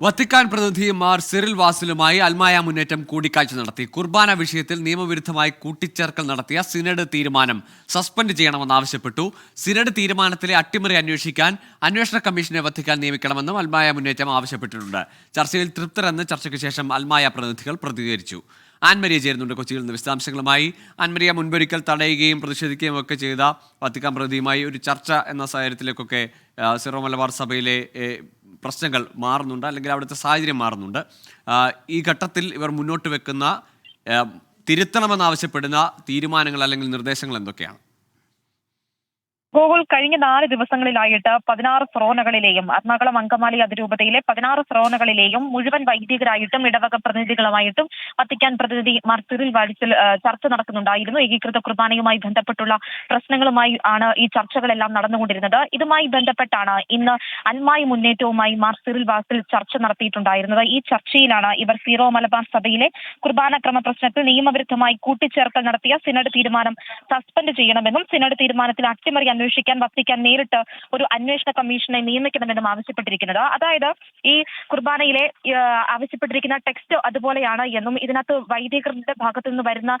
Vatican പ്രതിനിധി Mar Cyril വാസിലുമായി അൽമായ മുന്നേറ്റം കൂടിക്കാഴ്ച നടത്തി. കുർബാന വിഷയത്തിൽ നിയമവിരുദ്ധമായി കൂട്ടിച്ചേർക്കൽ നടത്തിയ സിനഡ് തീരുമാനം സസ്പെൻഡ് ചെയ്യണമെന്നാവശ്യപ്പെട്ടു സിനഡ് തീരുമാനത്തിലെ അട്ടിമറി അന്വേഷിക്കാൻ അന്വേഷണ കമ്മീഷനെ വത്തിക്കാൻ നിയമിക്കണമെന്നും അൽമായ മുന്നേറ്റം ആവശ്യപ്പെട്ടിട്ടുണ്ട്. ചർച്ചയിൽ തൃപ്തരെന്ന് ചർച്ചയ്ക്ക് ശേഷം അൽമായ പ്രതിനിധികൾ പ്രതികരിച്ചു. ആൻമരിയ ചേരുന്നുണ്ട് കൊച്ചിയിൽ നിന്ന് വിശദാംശങ്ങളുമായി. ആൻമരിയ മുൻപൊരിക്കൽ തടയുകയും പ്രതിഷേധിക്കുകയും ഒക്കെ ചെയ്ത വത്തിക്കാൻ പ്രതിയുമായി ഒരു ചർച്ച എന്ന സാഹചര്യത്തിലേക്കൊക്കെ സിറോ മലബാർ സഭയിലെ പ്രശ്നങ്ങൾ മാറുന്നുണ്ട് അല്ലെങ്കിൽ അവിടുത്തെ സാഹചര്യം മാറുന്നുണ്ട്. ഈ ഘട്ടത്തിൽ ഇവർ മുന്നോട്ട് വെക്കുന്ന തിരുത്തണമെന്നാവശ്യപ്പെടുന്ന തീരുമാനങ്ങൾ അല്ലെങ്കിൽ നിർദ്ദേശങ്ങൾ എന്തൊക്കെയാണ്? ഗോകുൽ കഴിഞ്ഞ നാല് ദിവസങ്ങളിലായിട്ട് പതിനാറ് ഫ്രോണകളിലെയും എറണാകുളം അങ്കമാലി അതിരൂപതയിലെ പതിനാറ് ഫ്രോണകളിലെയും മുഴുവൻ വൈദികരായിട്ടും ഇടവക പ്രതിനിധികളുമായിട്ടും വത്തിക്കാൻ പ്രതിനിധി മാർ സിറിൽ വാലിസിൽ ചർച്ച നടക്കുന്നുണ്ടായിരുന്നു. ഏകീകൃത കുർബാനയുമായി ബന്ധപ്പെട്ടുള്ള പ്രശ്നങ്ങളുമായി ആണ് ഈ ചർച്ചകളെല്ലാം നടന്നുകൊണ്ടിരുന്നത്. ഇതുമായി ബന്ധപ്പെട്ടാണ് ഇന്ന് അന്മായി മുന്നേറ്റവുമായി മാർ വാസിൽ ചർച്ച നടത്തിയിട്ടുണ്ടായിരുന്നത്. ഈ ചർച്ചയിലാണ് ഇവർ സീറോ മലബാർ സഭയിലെ കുർബാന ക്രമ പ്രശ്നത്തിൽ നിയമവിരുദ്ധമായി കൂട്ടിച്ചേർക്കൽ നടത്തിയ സിനഡ് തീരുമാനം സസ്പെൻഡ് ചെയ്യണമെന്നും സിനഡ് തീരുമാനത്തിൽ അട്ടിമറി അന്വേഷിക്കാൻ വത്തിക്കാൻ നേരിട്ട് ഒരു അന്വേഷണ കമ്മീഷനെ നിയമിക്കണമെന്നും ആവശ്യപ്പെട്ടിരിക്കുന്നത്. അതായത് ഈ കുർബാനയിലെ ആവശ്യപ്പെട്ടിരിക്കുന്ന ടെക്സ്റ്റ് അതുപോലെയാണ് എന്നും ഇതിനകത്ത് വൈദികരുടെ ഭാഗത്തു നിന്ന് വരുന്ന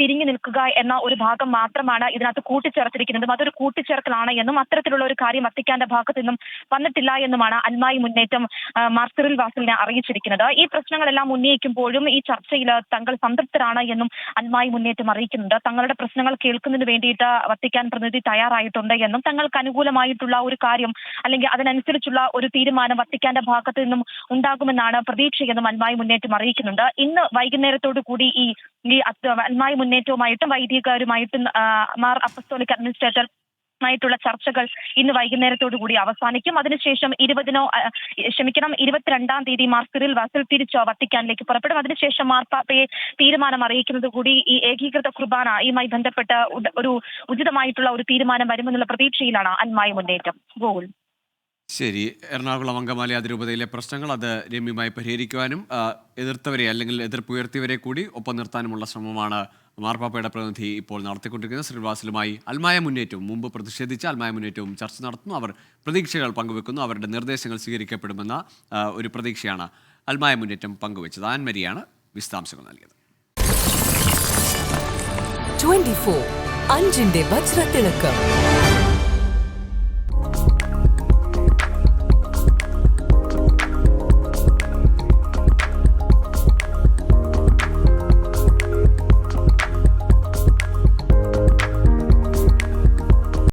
തിരിഞ്ഞു നിൽക്കുക എന്ന ഒരു ഭാഗം മാത്രമാണ് ഇതിനകത്ത് കൂട്ടിച്ചേർത്തിരിക്കുന്നതും. അതൊരു കൂട്ടിച്ചേർക്കലാണ് എന്നും അത്തരത്തിലുള്ള ഒരു കാര്യം വത്തിക്കാന്റെ ഭാഗത്തു നിന്നും വന്നിട്ടില്ല എന്നുമാണ് അൽമായി മുന്നേറ്റം മാർസറിൽ വാസലിനെ അറിയിച്ചിരിക്കുന്നത്. ഈ പ്രശ്നങ്ങളെല്ലാം ഉന്നയിക്കുമ്പോഴും ഈ ചർച്ചയിൽ തങ്ങൾ സംതൃപ്തരാണ് എന്നും അൽമായി മുന്നേറ്റം അറിയിക്കുന്നുണ്ട്. തങ്ങളുടെ പ്രശ്നങ്ങൾ കേൾക്കുന്നതിന് വേണ്ടിയിട്ട് വത്തിക്കാൻ പ്രതിനിധി തയ്യാറായിട്ടുണ്ട് എന്നും തങ്ങൾക്ക് അനുകൂലമായിട്ടുള്ള ഒരു കാര്യം അല്ലെങ്കിൽ അതിനനുസരിച്ചുള്ള ഒരു തീരുമാനം വത്തിക്കാന്റെ ഭാഗത്തു നിന്നും ഉണ്ടാകുമെന്നാണ് പ്രതീക്ഷയെന്നും അൽമായി മുന്നേറ്റം അറിയിക്കുന്നുണ്ട്. ഇന്ന് വൈകുന്നേരത്തോടു കൂടി ഈ ഈ അൽമായി മുന്നേറ്റവുമായിട്ടും വൈദികരുമായിട്ടും മാർ അപ്പസ്തോലിക് അഡ്മിനിസ്ട്രേറ്റർ ആയിട്ടുള്ള ചർച്ചകൾ ഇന്ന് വൈകുന്നേരത്തോടു കൂടി അവസാനിക്കും. അതിനുശേഷം ഇരുപതിനോ ക്ഷമിക്കണം ഇരുപത്തിരണ്ടാം തീയതി മാർ സിറിൽ വാസിൽ തിരിച്ചോ വത്തിക്കാനിലേക്ക് പുറപ്പെടും. അതിനുശേഷം മാർപ്പാപ്പയെ തീരുമാനം അറിയിക്കുന്നത് കൂടി ഈ ഏകീകൃത കുർബാനയുമായി ബന്ധപ്പെട്ട് ബന്ധപ്പെട്ട ഒരു ഉചിതമായിട്ടുള്ള ഒരു തീരുമാനം വരുമെന്നുള്ള പ്രതീക്ഷയിലാണ് അന്മായ മുന്നേറ്റം. ഗോകുൽ. ശരി. എറണാകുളം അങ്കമാലി അതിരൂപതയിലെ പ്രശ്നങ്ങൾ അത് രമ്യമായി പരിഹരിക്കുവാനും എതിർത്തവരെ അല്ലെങ്കിൽ എതിർപ്പുയർത്തിയവരെ കൂടി ഒപ്പം നിർത്താനുമുള്ള ശ്രമമാണ് മാർപ്പാപ്പയുടെ പ്രതിനിധി ഇപ്പോൾ നടത്തിക്കൊണ്ടിരിക്കുന്ന ശ്രീനിവാസിലുമായി അൽമായ മുന്നേറ്റവും മുമ്പ് പ്രതിഷേധിച്ച അൽമായ മുന്നേറ്റവും ചർച്ച നടത്തുന്നു. അവർ പ്രതീക്ഷകൾ പങ്കുവെക്കുന്നു. അവരുടെ നിർദ്ദേശങ്ങൾ സ്വീകരിക്കപ്പെടുമെന്ന ഒരു പ്രതീക്ഷയാണ് അൽമായ മുന്നേറ്റം പങ്കുവച്ചത്. ആൻമരിയാണ് വിശദാംശങ്ങൾ നൽകിയത്. 24 അഞ്ചിന്റെ വജ്രത്തിളക്കം.